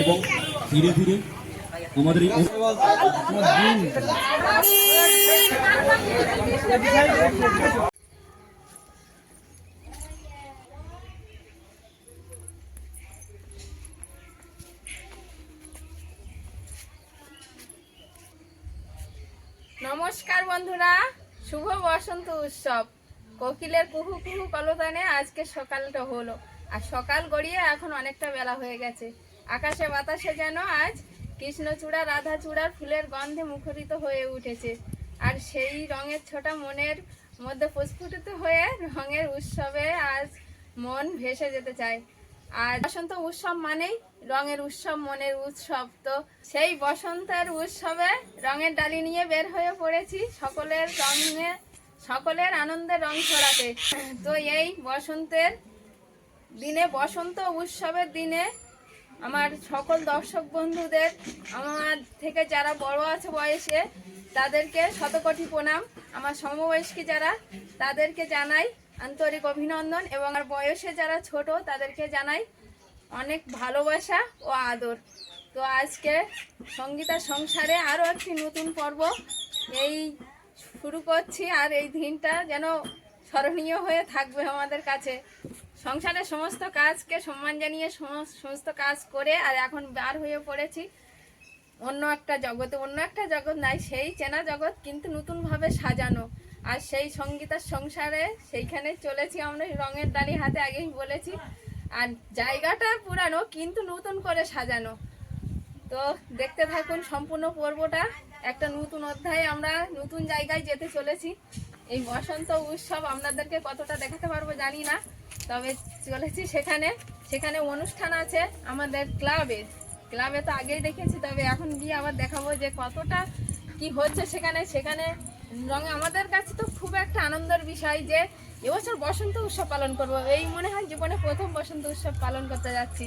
এবং ধীরে ধীরে আমাদের নমস্কার বন্ধুরা শুভ বসন্ত উৎসব। কোকিলের কুহু কুহু কলতানে আজকে সকালটা হলো। আর সকাল গড়িয়ে এখন অনেকটা বেলা হয়ে গেছে। আকাশে বাতাসে যেন আজ কৃষ্ণচূড়া, রাধাচূড়ার ফুলের গন্ধে মুখরিত হয়ে উঠেছে। আর সেই রঙের ছোটা মনের মধ্যে প্রস্ফুটিত হয়ে রঙের উৎসবে আজ মন ভেসে যেতে চায়। আর বসন্ত উৎসব মানেই রঙের উৎসব, মনের উৎসব। তো সেই বসন্তের উৎসবে রঙের ডালি নিয়ে বের হয়ে পড়েছি সকলের রঙে সকলের আনন্দের রং ছড়াতে। তো এই বসন্তের দিনে, বসন্ত উৎসবের দিনে আমার সকল দর্শক বন্ধুদের, আমার থেকে যারা বড় আছে বয়সে, তাদেরকে শতকোটি প্রণাম। আমার সমবয়স্কী যারা, তাদেরকে জানাই আন্তরিক অভিনন্দন এবং আমার বয়সে যারা ছোট, তাদেরকে জানাই অনেক ভালোবাসা ও আদর। তো আজকে সঙ্গীতা সংসারে আরও একটি নতুন পর্ব। এই শুরু করছি আর এই দিনটা যেন স্মরণীয় হয়ে থাকবে আমাদের কাছে। সংসারের সমস্ত কাজকে সম্মান জানিয়ে সমস্ত কাজ করে আর এখন বার হয়ে পড়েছি। অন্য একটা জগতে, অন্য একটা জগৎ নাই, সেই চেনা জগৎ কিন্তু নতুনভাবে সাজানো। আর সেই সঙ্গীতার সংসারে সেইখানে চলেছি আমরা রঙের ডালি হাতে আগেই বলেছি। আর জায়গাটা পুরানো কিন্তু নতুন করে সাজানো। তো দেখতে থাকুন সম্পূর্ণ পর্বটা। একটা নতুন অধ্যায়ে আমরা নতুন জায়গায় যেতে চলেছি। এই বসন্ত উৎসব আপনাদেরকে কতটা দেখাতে পারব জানি না, তবে চলেছি সেখানে। সেখানে অনুষ্ঠান আছে আমাদের ক্লাবে। ক্লাবে তো আগেই দেখেছি, তবে এখন গিয়ে আবার দেখাবো যে কতটা কি হচ্ছে সেখানে। সেখানে রঙে আমাদের কাছে তো খুব একটা আনন্দের বিষয় যে এবছর বসন্ত উৎসব পালন করব। এই মনে হয় জীবনে প্রথম বসন্ত উৎসব পালন করতে যাচ্ছি।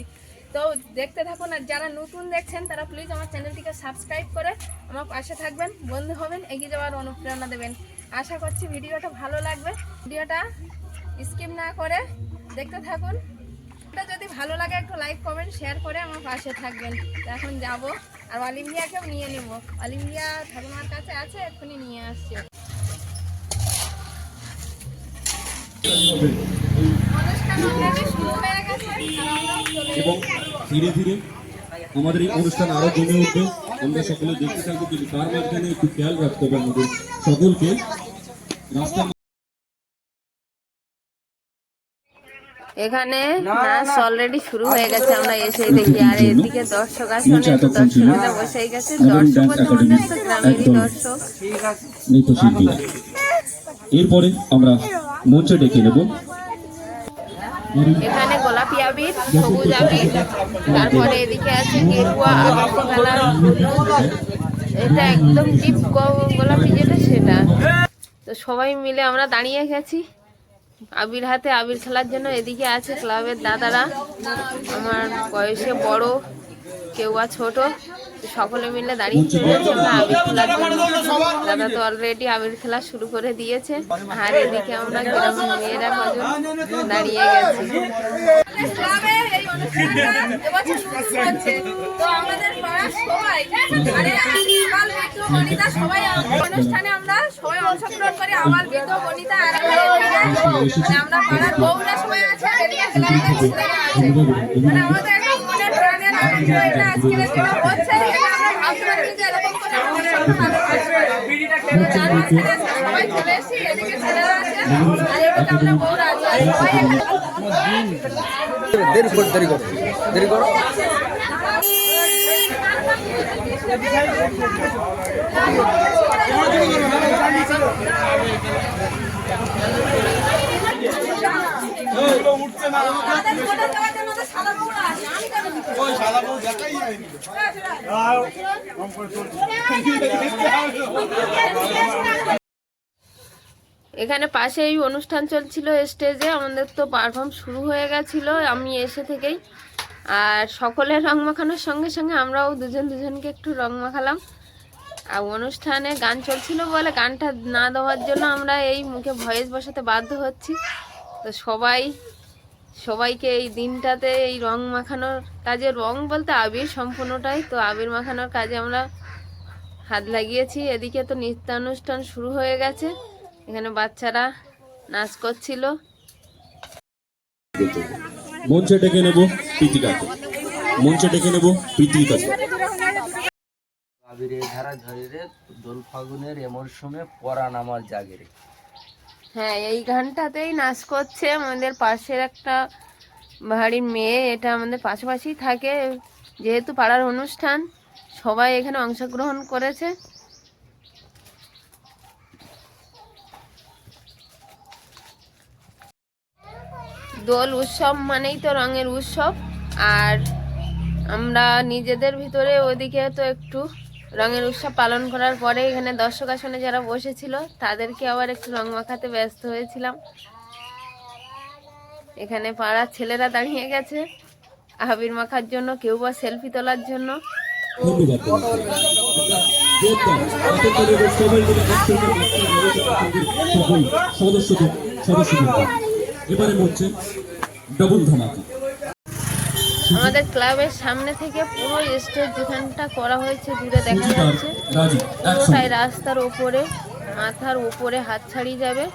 তো দেখতে থাকুন আর যারা নতুন দেখছেন, তারা প্লিজ আমার চ্যানেলটিকে সাবস্ক্রাইব করে আমার পাশে থাকবেন। বন্ধু হবেন, এগিয়ে যাওয়ার অনুপ্রেরণা দেবেন। আশা করছি ভিডিওটা ভালো লাগবে। ভিডিওটা স্কিপ না করে দেখতে থাকুন। এটা যদি ভালো লাগে, একটু লাইক কমেন্ট শেয়ার করে আমার পাশে থাকবেন। এখন যাব আর অলিম্পিয়াকেও নিয়ে নেব। অলিম্পিয়া ঠাকুমার কাছে আছে, এক্ষুনি নিয়ে আসছে। এবং ধীরে ধীরে আমাদের এই অনুষ্ঠান আরও জমে উঠবে। আমরা সকলে দেখতে থাকব কিন্তু তার মাঝখানে একটু খেয়াল রাখতে হবে আমাদের সকলকে। রাস্তা এখানে নাচ অলরেডি শুরু হয়ে গেছে আমরা এসে দেখি। আর এদিকে দর্শক আসলে দর্শকরা বসেই গেছে। দর্শক। গ্রামেরই দর্শক এরপরে আমরা মঞ্চে ডেকে নেব। এখানে গোলাপি আবির, সবুজ আবির, তারপরে এদিকে আছে গেরুয়া আবির কালার এটা একদম ডিপ গোলাপি যেটা, সেটা। তো সবাই মিলে আমরা দাঁড়িয়ে গেছি। আবির হাতে আবির খেলার জন্য এদিকে আছে ক্লাবের দাদারা। আমার বয়সে বড়, কেউ বা ছোট। সকলে মিলে দাঁড়িয়ে আমরা আবির খেলার জন্য দাদা তো অলরেডি আবির খেলা শুরু করে দিয়েছে। আর এদিকে আমরা গ্রামের মেয়েরা কজন দাঁড়িয়ে গেছি অনুষ্ঠানে আমরা সবাই অংশগ্রহণ করি আমার বনিতা আর আমরা পাড়ার বউরা সবাই আছে আমাদের এরকম করে দেরি করো দেরি করো। দেরি করো এখানে পাশেই অনুষ্ঠান চলছিল স্টেজে। আমাদের তো পারফর্ম শুরু হয়ে গেছিল, আমি এসে থেকেই। আর সকলের রং মাখানোর সঙ্গে সঙ্গে আমরাও দুজন দুজনকে একটু রং মাখালাম। আর অনুষ্ঠানে গান চলছিল বলে গানটা না দেওয়ার জন্য আমরা এই মুখে ভয়েস বসাতে বাধ্য হচ্ছি। তো সবাই সবাইকে এই দিনটাতে এই রং মাখানোর কাজে রং বলতে আবির সম্পূর্ণটাই। তো আবির মাখানোর কাজে আমরা হাত লাগিয়েছি। এদিকে তো নৃত্যানুষ্ঠান শুরু হয়ে গেছে। এখানে বাচ্চারা নাচ করছিল। মঞ্চে ডেকে নেব প্রীতিকাকে। মঞ্চে ডেকে নেব প্রীতিকাকে। আবিরে ধারা ঝরে দোল ফাগুনের এ মরশুমে পরাণ আমার জাগেরে। হ্যাঁ এই গানটাতেই নাচ করছে আমাদের পাশের একটা বাড়ির মেয়ে। এটা আমাদের পাশাপাশি থাকে, যেহেতু পাড়ার অনুষ্ঠান, সবাই এখানে অংশগ্রহণ করেছে। দোল উৎসব মানেই তো রঙের উৎসব, আর আমরা নিজেদের ভিতরে ওদিকে তো একটু রঙের উৎসব পালন করার পরে এখানে দর্শক আসনে যারা বসেছিল, তাদেরকে আবার একটু রং মাখাতে ব্যস্ত হয়েছিলাম। এখানে পাড়ার ছেলেরা দাঁড়িয়ে গেছে। আবির মাখার জন্য, কেউ বা সেলফি তোলার জন্য। এবারে মঞ্চে ডবল ধামাকা। আমাদের ক্লাবের সামনে থেকে পুরো স্টেজ যেখানটা করা হয়েছে দূরে দেখা যাচ্ছে। পুরোটাই রাস্তার ওপরে মাথার উপরে হাত ছাড়িয়ে যাবে।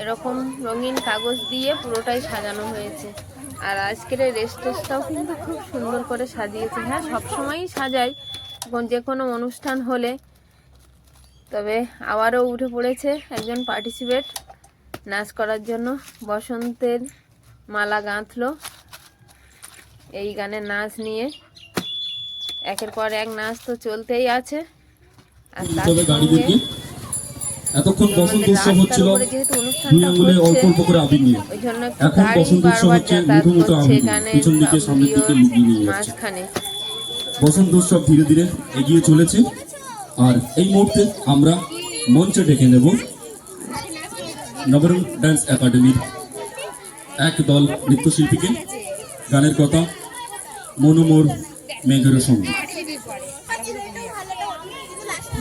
এরকম রঙিন কাগজ দিয়ে পুরোটাই সাজানো হয়েছে। আর আজকের এই রেস্টেজটাও কিন্তু খুব সুন্দর করে সাজিয়েছে। হ্যাঁ সবসময়ই সাজাই যে কোনো অনুষ্ঠান হলে। তবে আবারও উঠে পড়েছে একজন পার্টিসিপেট নাচ করার জন্য বসন্তের মালা গাঁথলো। এই গানের নাচ নিয়ে। একের পর এক নাচ তো চলতেই আছে। আর তার তবে সঙ্গে এতক্ষণ বসন্ত উৎসব হচ্ছিল। রাস্তার উপরে যেহেতু দুই আঙ্গুলে অল্প অল্প করে আবির নিয়ে। ওই জন্য একটু এখন বসন্ত উৎসব হচ্ছে যাতায়াত আবির পিছন দিকে সামনের দিকে লুকিয়ে নিয়ে যাচ্ছে। মাঝখানে। বসন্ত উৎসব ধীরে ধীরে এগিয়ে চলেছে। আর এই মুহূর্তে আমরা মঞ্চে ডেকে নেব নবরং ডান্স একাডেমির এক দল নৃত্যশিল্পীকে। গানের কথা মনোমোর মেঘের সঙ্গে।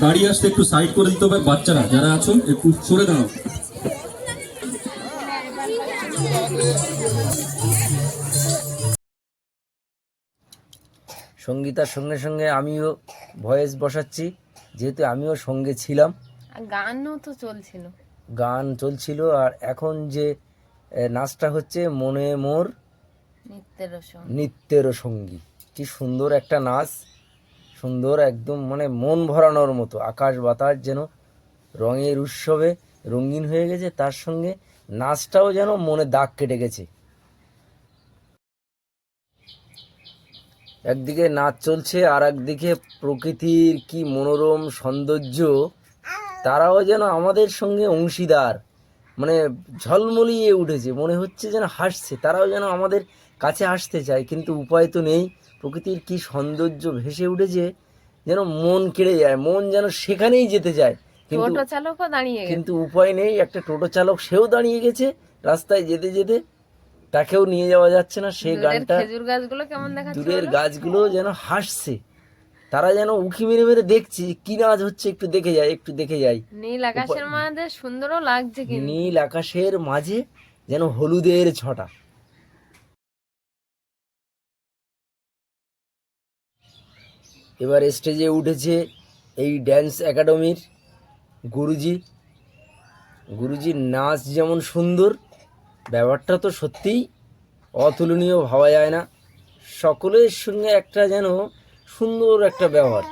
দাঁড়িয়ে আসতে একটু সাইড করে দিতে হবে বাচ্চারা যারা আছো একটু সরে দাঁড়াও। সঙ্গীতার সঙ্গে সঙ্গে আমিও ভয়েস বসাচ্ছি যেহেতু আমিও সঙ্গে ছিলাম। আর গানও তো চলছিল। গান চলছিল আর এখন যে নাচটা হচ্ছে মনে মোর নৃত্যের সঙ্গী। কি সুন্দর একটা নাচ। সুন্দর একদম মানে মন ভরানোর মতো। আকাশ বাতাস যেন রঙের উৎসবে রঙিন হয়ে গেছে। তার সঙ্গে নাচটাও যেন মনে দাগ কেটে গেছে। একদিকে নাচ চলছে আর একদিকে প্রকৃতির কি মনোরম সৌন্দর্য, তারাও যেন আমাদের সঙ্গে অংশীদার। মানে ঝলমলিয়ে উঠেছে। মনে হচ্ছে যেন হাসছে। তারাও যেন আমাদের কাছে আসতে চায় কিন্তু উপায় তো নেই। প্রকৃতির কি সৌন্দর্য ভেসে উঠেছে যেন মন কেড়ে যায় মন যেন সেখানেই যেতে চায়। কিন্তু টোটো চালকও দাঁড়িয়ে কিন্তু উপায় নেই একটা টোটো চালক সেও দাঁড়িয়ে গেছে রাস্তায় যেতে যেতে। তাকেও নিয়ে যাওয়া যাচ্ছে না সেই গানটা। খেজুর গাছগুলো কেমন দেখাচ্ছে দূরের গাছগুলো যেন হাসছে। তারা যেন উঁকি মেরে মেরে দেখছে কি নাচ হচ্ছে একটু দেখে যায় একটু দেখে যাই নীল আকাশের মাঝে সুন্দরও লাগছে নীল আকাশের মাঝে যেন হলুদের ছটা। এবার স্টেজে উঠেছে এই ড্যান্স একাডেমির গুরুজি। গুরুজির নাচ যেমন সুন্দর ব্যাপারটা তো সত্যিই অতুলনীয় ভাবা যায় না। সকলের সঙ্গে একটা যেন সুন্দর একটা ব্যবহার।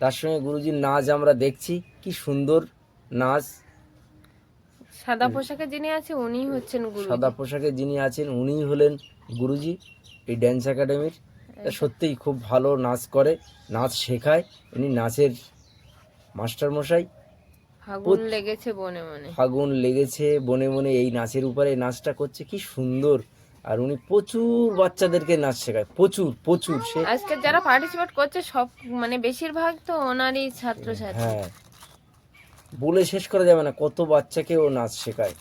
তার সঙ্গে গুরুজির নাচ আমরা দেখছি কি সুন্দর নাচ। সাদা পোশাকে যিনি আছে উনি হচ্ছেন গুরু সাদা পোশাকে যিনি আছেন উনিই হলেন গুরুজি এই ড্যান্স একাডেমির সত্যিই খুব ভালো নাচ করে নাচ শেখায়। উনি নাচের মাস্টার মশাই ফাগুন লেগেছে বনে মনে ফাগুন লেগেছে বনে বনে এই নাচের উপরে নাচটা করছে। কি সুন্দর। আর উনি প্রচুর বাচ্চাদেরকে নাচ শেখায়। প্রচুর প্রচুর। সে আজকে যারা পার্টিসিপেট করছে সব মানে বেশিরভাগ তো ওনারই ছাত্রছাত্রী। হ্যাঁ। বলে শেষ করা যাবে না কত বাচ্চাকে ও নাচ শেখায়।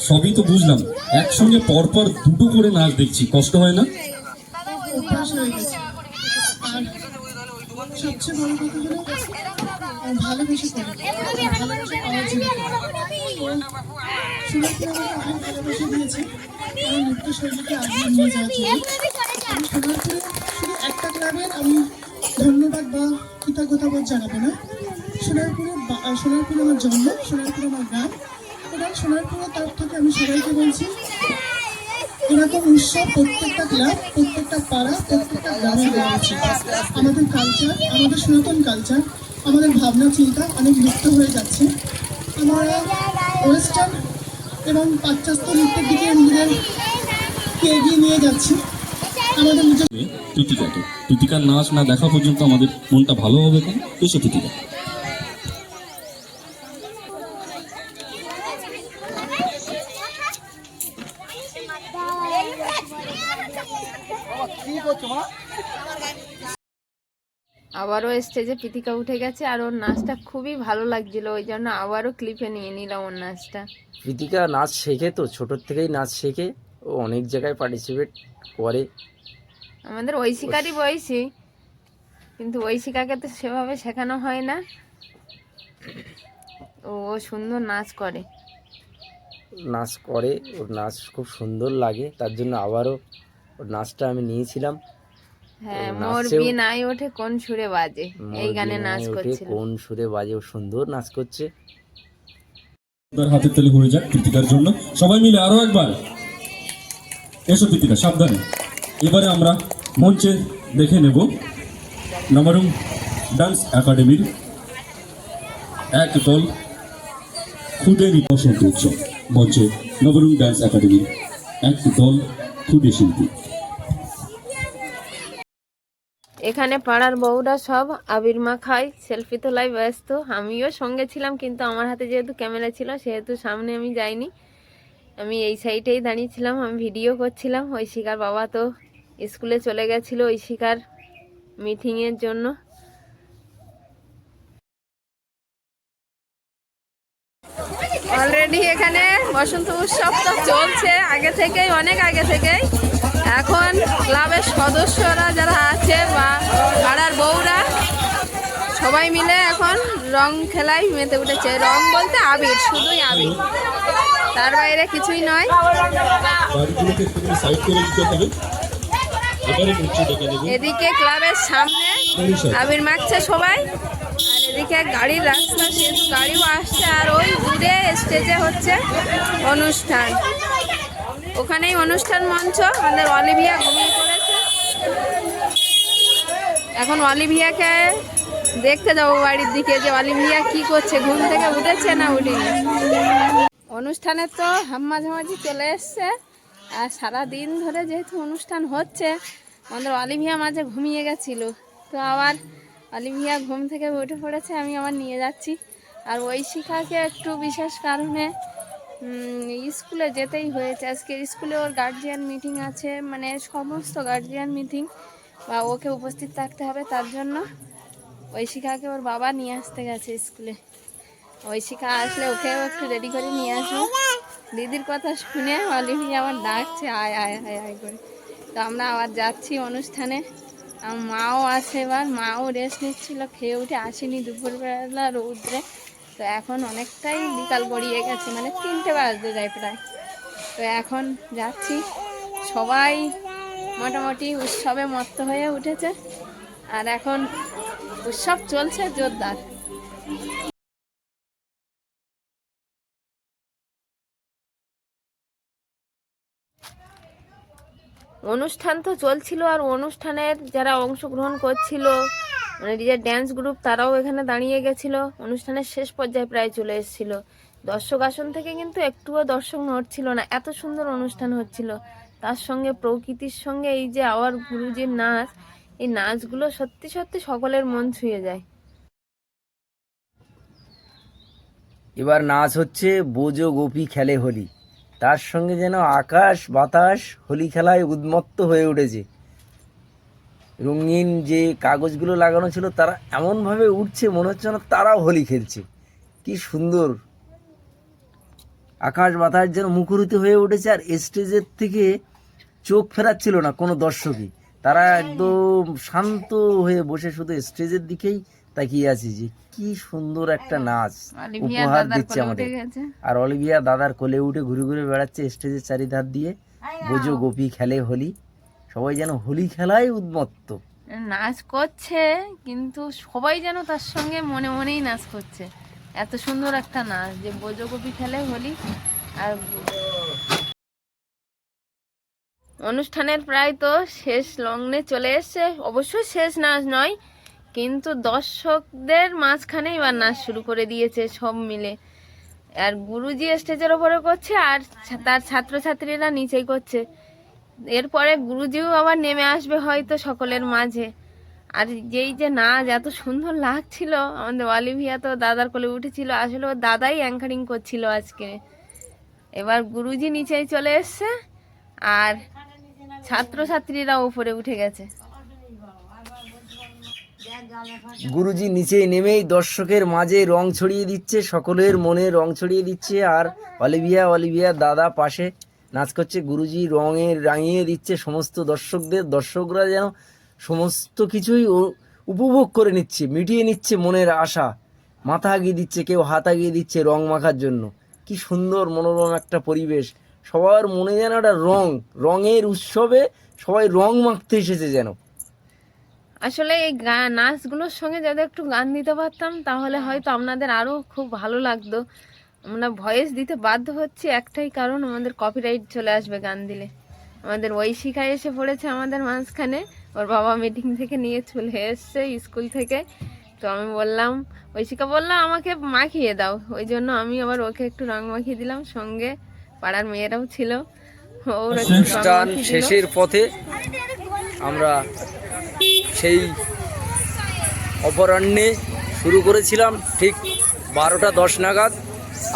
সবই তো বুঝলাম। একসঙ্গে পরপর দুটো করে নাচ দেখছি। কষ্ট হয় না? একটা ক্লাবের আমি ধন্যবাদ বা কৃতজ্ঞতাবোধ জানাব না সোনারপুরে সোনারপুরে আমার জন্ম, সোনারপুরে আমার গ্রাম এবং সোনারপুরের তরফ থেকে আমি সবাইকে বলছি, এরকম উৎসব প্রত্যেকটা ক্লাব, প্রত্যেকটা পাড়া, প্রত্যেকটা গ্রামে দেওয়া আমাদের কালচার আমাদের সনাতন কালচার আমাদের ভাবনা চিন্তা অনেক লুপ্ত হয়ে যাচ্ছে। আমরা ওয়েস্টার্ন এবং পাশ্চাত্য নৃত্যের দিকে নিজেদেরকে এগিয়ে নিয়ে যাচ্ছি। আমাদের নিজের প্রীতিকাকে প্রীতিকার নাচ না দেখা পর্যন্ত আমাদের মনটা ভালো হবে কেন? এসো প্রীতিকা আবারও স্টেজে পিতিকা উঠে গেছে আর ওর নাচটা খুবই ভালো লাগছিল ওই জন্য আবারও ক্লিপে নিয়ে নিলাম ওর নাচটা। প্রীতিকা নাচ শেখে তো ছোটোর থেকেই নাচ শেখে ও অনেক জায়গায় পার্টিসিপেট করে। আমাদের ঐশিকারই বয়সী কিন্তু ঐশিকাকে তো সেভাবে শেখানো হয় না। ও সুন্দর নাচ করে। নাচ করে ওর নাচ খুব সুন্দর লাগে তার জন্য আবারও ওর নাচটা আমি নিয়েছিলাম। হ্যাঁ ও মোর বিনাই ওঠে কোন সুরে বাজে? এই গানে নাচ করছিল। কোন সুরে বাজে? ও সুন্দর নাচ করছে। তার হাতের তালি হয়ে যাক প্রীতিকার জন্য। সবাই মিলে আরও একবার। এসো সাবধানে। এবারে আমরা মঞ্চে দেখে নেব নবরুম ডান্স একাডেমির এক দল খুদে বসন্ত উৎসব মঞ্চে নবরুম ডান্স একাডেমির এক দল খুদে শিল্পী। এখানে পাড়ার বউরা সব আবির মাখায় সেলফি তোলায় ব্যস্ত। আমিও সঙ্গে ছিলাম, কিন্তু আমার হাতে যেহেতু ক্যামেরা ছিল, সেহেতু সামনে আমি যাইনি। আমি এই সাইডেই দাঁড়িয়েছিলাম, আমি ভিডিও করছিলাম। ঐশিকার বাবা তো স্কুলে চলে গেছিল, ঐশিকার মিটিংয়ের জন্য। অলরেডি এখানে বসন্ত উৎসব তো চলছে, আগে থেকেই, অনেক আগে থেকেই। এখন ক্লাবের সদস্যরা যারা আছে বা পাড়ার বউরা সবাই মিলে এখন রং খেলায় মেতে উঠেছে। রং বলতে আবির শুধুই আবির। তার বাইরে কিছুই নয়। এদিকে ক্লাবের সামনে আবির মাখছে সবাই। আর এদিকে গাড়ির রাস্তা সেহেতু গাড়িও আসছে। আর ওই দূরে স্টেজে হচ্ছে অনুষ্ঠান। ওখানেই অনুষ্ঠান মঞ্চ, আমাদের অলিভিয়া ঘুমিয়ে পড়েছে। এখন অলিভিয়াকে দেখতে যাব বাড়ির দিকে যে অলিভিয়া কি করছে, ঘুম থেকে উঠেছে না উঠেনি। অনুষ্ঠানে তো হাম মাঝামাঝি চলে এসছে, আর সারা দিন ধরে যেহেতু অনুষ্ঠান হচ্ছে, আমাদের অলিভিয়া মাঝে ঘুমিয়ে গেছিল। তো আবার অলিভিয়া ঘুম থেকে উঠে পড়েছে, আমি আবার নিয়ে যাচ্ছি। আর ওই শিখাকে একটু বিশেষ কারণে স্কুলে যেতেই হয়েছে। আজকে স্কুলে ওর গার্জিয়ান মিটিং আছে মানে সমস্ত গার্জিয়ান মিটিং বা ওকে উপস্থিত থাকতে হবে, তার জন্য ওই শিখাকে ওর বাবা নিয়ে আসতে গেছে স্কুলে। শিখা আসলে ওকেও একটু রেডি করে নিয়ে আসব। দিদির কথা শুনে অলিভি আমার ডাকছে, আয় আয় আয় আয় করে। তো আমরা আবার যাচ্ছি অনুষ্ঠানে। আমার মাও আছে এবার, মাও রেস্ট নিচ্ছিল, খেয়ে উঠে আসেনি দুপুরবেলা রৌদ্রে। তো এখন অনেকটাই বিকাল গড়িয়ে গেছে মানে তিনটে বাজতে যায় প্রায়। তো এখন যাচ্ছি। সবাই মোটামুটি উৎসবে মত্ত হয়ে উঠেছে। আর এখন উৎসব চলছে জোরদার। অনুষ্ঠান তো চলছিল আর অনুষ্ঠানের যারা অংশগ্রহণ করছিল মানে যে ড্যান্স গ্রুপ তারাও এখানে দাঁড়িয়ে গেছিল। অনুষ্ঠানের শেষ পর্যায়ে প্রায় চলে এসেছিল। দর্শক আসন থেকে কিন্তু একটুও দর্শক নড়ছিল না। এত সুন্দর অনুষ্ঠান হচ্ছিল। তার সঙ্গে প্রকৃতির সঙ্গে এই যে আওয়ার গুরুজির নাচ, এই নাচগুলো সত্যি সত্যি সকলের মন ছুঁয়ে যায়। এবার নাচ হচ্ছে বোজো গোপী খেলে হোলি। তার সঙ্গে যেন আকাশ বাতাস হোলি খেলায় উন্মত্ত হয়ে উঠেছে। রঙিন যে কাগজগুলো লাগানো ছিল তারা এমনভাবে উঠছে মনে হচ্ছে না তারাও হোলি খেলছে। কি সুন্দর। আকাশ বাতাস যেন মুখরিত হয়ে উঠেছে আর স্টেজের থেকে চোখ ফেরাচ্ছিল না কোনো দর্শকই। তারা একদম শান্ত হয়ে বসে শুধু স্টেজের দিকেই তাকিয়ে আছে যে কি সুন্দর একটা নাচ উপহার দিচ্ছে আমাদের। আর অলিভিয়া দাদার কোলে উঠে ঘুরে ঘুরে বেড়াচ্ছে স্টেজের চারিধার দিয়ে। বোঝো গোপী খেলে হোলি। সবাই যেন হোলি খেলায় উন্মত্ত নাচ করছে, কিন্তু সবাই যেন তার সঙ্গে মনে মনেই নাচ করছে। এত সুন্দর একটা নাচ, যে বোজকপি খেলে হোলি আর অনুষ্ঠানের প্রায় তো শেষ লগ্নে চলে এসছে। অবশ্যই শেষ নাচ নয়, কিন্তু দর্শকদের মাঝখানে এবার নাচ শুরু করে দিয়েছে সব মিলে। আর গুরুজি স্টেজের ওপরে করছে, আর তার ছাত্রছাত্রীরা নিচেই করছে। এরপরে গুরুজিও আবার নেমে আসবে হয়তো সকলের মাঝে। আর যেই যে নাচ এত সুন্দর লাগছিল, আমাদের অলিভিয়া তো দাদার কোলে উঠেছিল, আসলে ও দাদাই অ্যাঙ্কারিং করছিল আজকে। এবার গুরুজি নিচেই চলে এসছে, আর ছাত্রছাত্রীরা উপরে উঠে গেছে। গুরুজি নিচে নেমেই দর্শকের মাঝে রং ছড়িয়ে দিচ্ছে, সকলের মনে রং ছড়িয়ে দিচ্ছে, আর অলিভিয়া অলিভিয়া দাদা পাশে নাচ করছে গুরুজি রঙের রাঙিয়ে দিচ্ছে সমস্ত দর্শকদের, দর্শকরা যেন সমস্ত কিছুই উপভোগ করে নিচ্ছে, মিটিয়ে নিচ্ছে মনের আশা। মাথা আগিয়ে দিচ্ছে কেউ, হাত আগিয়ে দিচ্ছে রং মাখার জন্য। কি সুন্দর মনোরম একটা পরিবেশ। সবার মনে যেন একটা রং, রঙের উৎসবে সবাই রং মাখতে এসেছে যেন। আসলে এই নাচগুলোর সঙ্গে যদি একটু গান দিতে পারতাম, তাহলে হয়তো আপনাদের আরও খুব ভালো লাগতো। আমরা ভয়েস দিতে বাধ্য হচ্ছি একটাই কারণ আমাদের কপিরাইট চলে আসবে গান দিলে আমাদের ঐশিকা এসে পড়েছে আমাদের মাঝখানে। ওর বাবা মিটিং থেকে নিয়ে চলে এসছে স্কুল থেকে। তো আমি বললাম ঐশিকা বললাম আমাকে মাখিয়ে দাও। ওই জন্য আমি আবার ওকে একটু রং মাখিয়ে দিলাম। সঙ্গে পাড়ার মেয়েরাও ছিল। ওর অনুষ্ঠান শেষের পথে আমরা সেই অপরাহ্নে শুরু করেছিলাম ঠিক বারোটা দশ নাগাদ।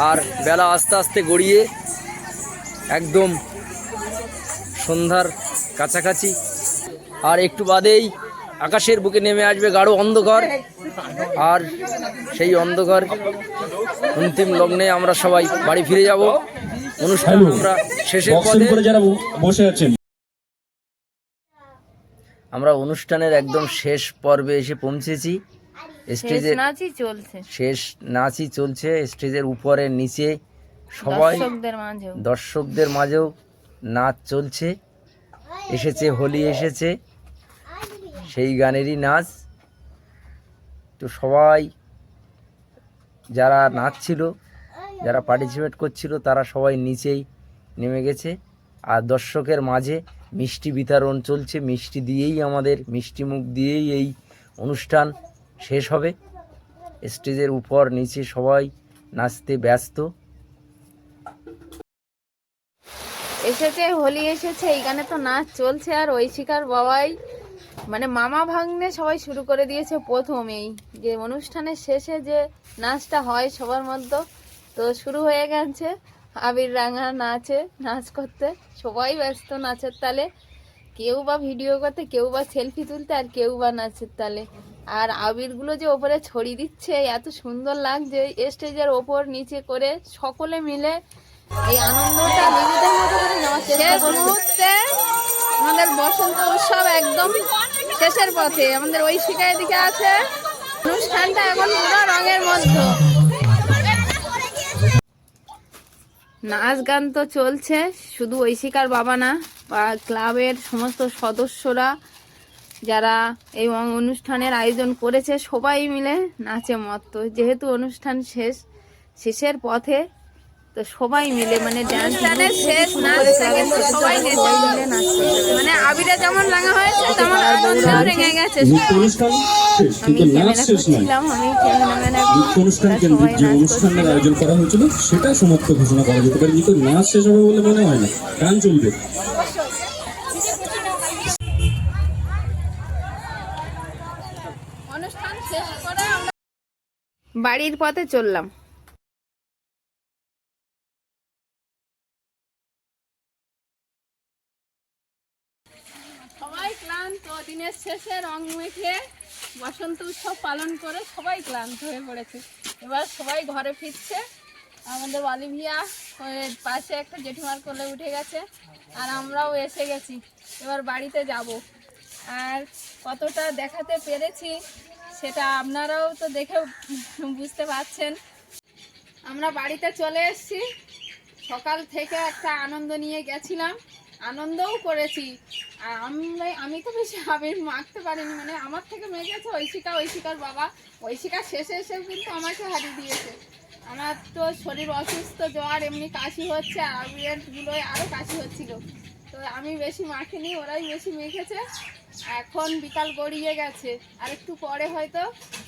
আর বেলা আস্তে আস্তে গড়িয়ে একদম সন্ধ্যার কাছাকাছি। আর একটু বাদেই আকাশের বুকে নেমে আসবে গাঢ় অন্ধকার। আর সেই অন্ধকার অন্তিম লগ্নে আমরা সবাই বাড়ি ফিরে যাব। অনুষ্ঠান আমরা শেষের পথে বসে আছেন। আমরা অনুষ্ঠানের একদম শেষ পর্বে এসে পৌঁছেছি। শেষ স্টেজের নাচই চলছে। শেষ নাচই চলছে স্টেজের উপরে নিচে সবাই দর্শকদের মাঝেও। দর্শকদের মাঝেও নাচ চলছে। এসেছে হোলি এসেছে। সেই গানেরই নাচ। তো সবাই যারা নাচছিল যারা পার্টিসিপেট করছিল তারা সবাই নিচেই নেমে গেছে। আর দর্শকের মাঝে মিষ্টি বিতরণ চলছে। মিষ্টি দিয়েই আমাদের মিষ্টি মুখ দিয়েই এই অনুষ্ঠান শেষ হবে। স্টেজের উপর নিচে সবাই নাচতে ব্যস্ত। এসেছে, হোলি এসেছে এইখানে তো নাচ চলছে আর ঐশিকার বাবাই। মানে মামা ভাগ্নে সবাই শুরু করে দিয়েছে প্রথমেই। যে অনুষ্ঠানের শেষে যে নাচটা হয় সবার মধ্যে, তো শুরু হয়ে গেছে। আবির রাঙা নাচে, নাচ করতে। সবাই ব্যস্ত নাচের তালে। কেউ বা ভিডিও করতে, কেউ বা সেলফি তুলতে আর কেউ বা নাচের তালে। আর আবিরগুলো যে ওপরে ছড়িয়ে দিচ্ছে এত সুন্দর লাগছে। স্টেজের ওপর নিচে করে সকলে মিলে এই আনন্দটা নিজেদের মতো করে নেওয়ার চেষ্টা মুহূর্তে আমাদের বসন্ত উৎসব একদম শেষের পথে। আমাদের ওই শিকায় দিকে আছে। অনুষ্ঠানটা এখন পুরো রঙের মধ্যে। নাচ গান তো চলছে। শুধু ঐশিকার বাবা না বা ক্লাবের সমস্ত সদস্যরা যারা এই অনুষ্ঠানের আয়োজন করেছে সবাই মিলে নাচে মত্ত। যেহেতু অনুষ্ঠান শেষ শেষের পথে তো সবাই মিলে মানে অনুষ্ঠানের শেষ নাচ সবাই মিলে নাচছে মানে আবিরে যেমন রাঙা হয়েছে তেমন আনন্দেও রেঙে গেছে। অনুষ্ঠান কেন্দ্রিক যে অনুষ্ঠানের আয়োজন করা হয়েছিল সেটা সমাপ্ত ঘোষণা করা যেতে পারে। কিন্তু নাচ শেষ হবে বলে মনে হয় না। গান চলবে অনুষ্ঠান শেষ করে আমরা বাড়ির পথে চললাম। সবাই ক্লান্ত, দিনের শেষে রং মেখে বসন্ত উৎসব পালন করে সবাই ক্লান্ত হয়ে পড়েছে। এবার সবাই ঘরে ফিরছে। আমাদের অলিভিয়া পাশে একটা জেঠিমার কোলে উঠে গেছে আর আমরাও এসে গেছি। এবার বাড়িতে যাব। আর কতটা দেখাতে পেরেছি সেটা আপনারাও তো দেখে বুঝতে পারছেন। আমরা বাড়িতে চলে এসেছি। সকাল থেকে একটা আনন্দ নিয়ে গেছিলাম। আনন্দও করেছি। আর আমি আমি তো বেশি আবির মাখতে পারিনি। মানে আমার থেকে মেঘেছে ঐশিকা, ঐশিকার বাবা। ঐশিকা শেষে এসেও কিন্তু আমাকে হারিয়ে দিয়েছে। আমার তো শরীর অসুস্থ, জ্বর, এমনি কাশি হচ্ছে, আর আরও কাশি হচ্ছিল। তো আমি বেশি মাখিনি, ওরাই বেশি মেখেছে। এখন বিকাল গড়িয়ে গেছে। আর একটু পরে হয়তো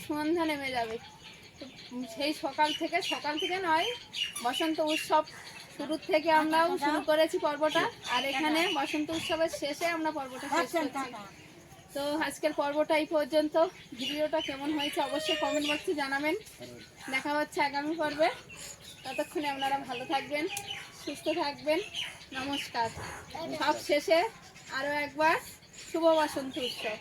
সন্ধ্যা নেমে যাবে। তো সেই সকাল থেকে সকাল থেকে নয় বসন্ত উৎসব শুরুর থেকে আমরাও শুরু করেছি পর্বটা। আর এখানে বসন্ত উৎসবের শেষে আমরা পর্বটা শেষ করছি। তো আজকের পর্বটা এই পর্যন্ত। ভিডিওটা কেমন হয়েছে অবশ্যই কমেন্ট বক্সে জানাবেন। দেখা হচ্ছে আগামী পর্বে। ততক্ষণে আপনারা ভালো থাকবেন সুস্থ থাকবেন। নমস্কার। সব শেষে আরও একবার শুভ বসন্ত উৎসব।